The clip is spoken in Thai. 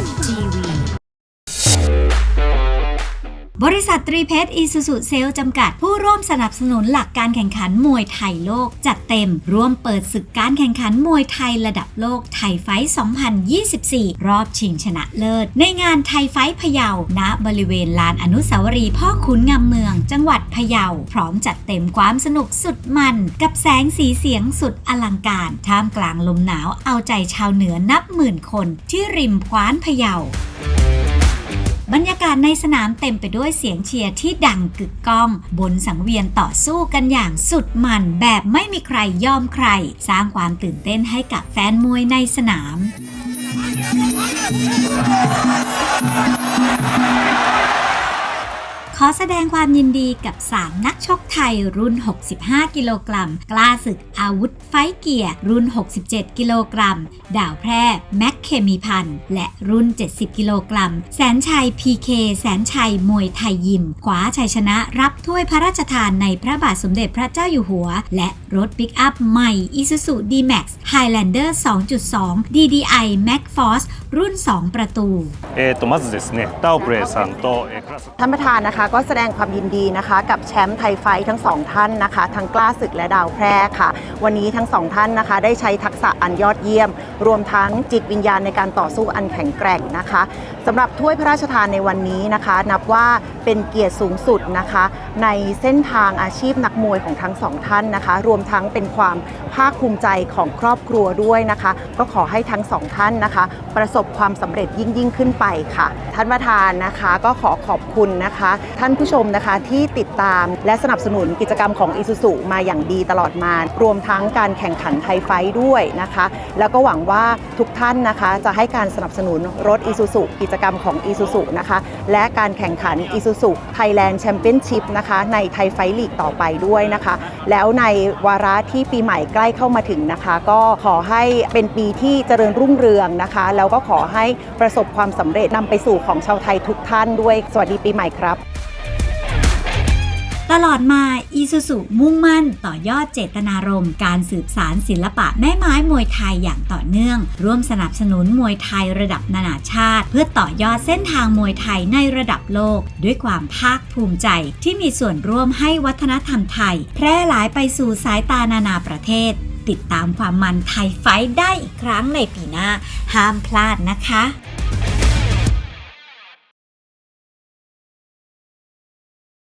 TV. บริษัทตรีเพชรอีซูซูเซลจำกัดผู้ร่วมสนับสนุนหลักการแข่งขันมวยไทยโลก จัดเต็ม ร่วมเปิดศึกการแข่งขันมวยไทยระดับโลกไทยไฟท์2024 รอบชิงชนะเลิศ ในงานไทยไฟท์พะเยา ณ บริเวณลานอนุสาวรีย์พ่อขุนงามเมือง จังหวัดพะเยา พร้อมจัดเต็มความสนุกสุดมัน กับแสงสีเสียงสุดอลังการ ท่ามกลางลมหนาวเอาใจชาวเหนือนับหมื่นคน ที่ริมคว้านพะเยา บรรยากาศในสนามเต็มไปด้วยเสียงเชียร์ที่ดังกึกก้อง บนสังเวียนต่อสู้กันอย่างสุดมันแบบไม่มีใครยอมใคร สร้างความตื่นเต้นให้กับแฟนมวยในสนาม ขอแสดงความยินดีกับ 3 นักชกไทยรุ่น 65 กิโลกรัม กล้าศึกอาวุธไฟเกียร์รุ่น 67 กิโลกรัม ดาวแพร่แม็กเคมีพันธ์และรุ่น 70 กิโลกรัม แสนชัย PK แสนชัยมวยไทยยิมขวาชัยชนะรับถ้วยพระราชทานในพระบาทสมเด็จพระเจ้าอยู่หัว และรถปิกอัพใหม่อิซูซูดีแม็กส์ไฮแลนเดอร์2.2 DDI Max Force รุ่น 2 ประตูเอ่อตัวมัสเดสเนี่ยเต้าเบรสันโตท่านประธานนะคะก็แสดงความยินดีนะคะ กับแชมป์ไทยไฟท์ทั้งสองท่านนะคะ ทั้งกล้าศึกและดาวแพร่ค่ะ วันนี้ทั้งสองท่านนะคะ ได้ใช้ทักษะอันยอดเยี่ยม รวมทั้งจิตวิญญาณในการต่อสู้อันแข็งแกร่งนะคะสำหรับถ้วยพระราชทานในวันนี้นะคะ นับว่าเป็นเกียรติสูงสุดนะคะ ในเส้นทางอาชีพนักมวยของทั้งสองท่านนะคะ รวมทั้งเป็นความภาคภูมิใจของครอบครัวด้วยนะคะ ก็ขอให้ทั้งสองท่านนะคะ ประสบความสำเร็จยิ่งยิ่งขึ้นไปค่ะ ท่านประธานนะคะก็ขอขอบคุณนะคะท่านผู้ชมนะคะที่ติดตามและสนับสนุนกิจกรรมของอิ u z u มาอย่างดีตลอดมารวมทั้งการแข่งขันไทยไฟด้วยนะคะ แล้วก็หวังว่าทุกท่านนะคะจะให้การสนับสนุนรถอิ u z u กิจกรรมของอิ u z u นะคะและการแข่งขันอิ u z u Thailand Championship นะคะในไทยไฟลีกต่อไปด้วยนะคะ แล้วในวาระที่ปีใหม่ใกล้เข้ามาถึงนะคะ ก็ขอให้เป็นปีที่เจริญรุ่งเรืองนะคะ แล้วก็ขอให้ประสบความสำเร็จนำไปสู่ของชาวไทยทุกท่านด้วย สวัสดีปีใหม่ครับ ตลอดมาอีซูซูมุ่งมั่นต่อยอดเจตนารมณ์การสืบสารศิลปะแม่ไม้มวยไทยอย่างต่อเนื่อง ร่วมสนับสนุนมวยไทยระดับนานาชาติ เพื่อต่อยอดเส้นทางมวยไทยในระดับโลก ด้วยความภาคภูมิใจที่มีส่วนร่วมให้วัฒนธรรมไทย แพร่หลายไปสู่สายตานานาประเทศ ติดตามความมันไทยไฟได้อีกครั้งในปีหน้า ห้ามพลาดนะคะ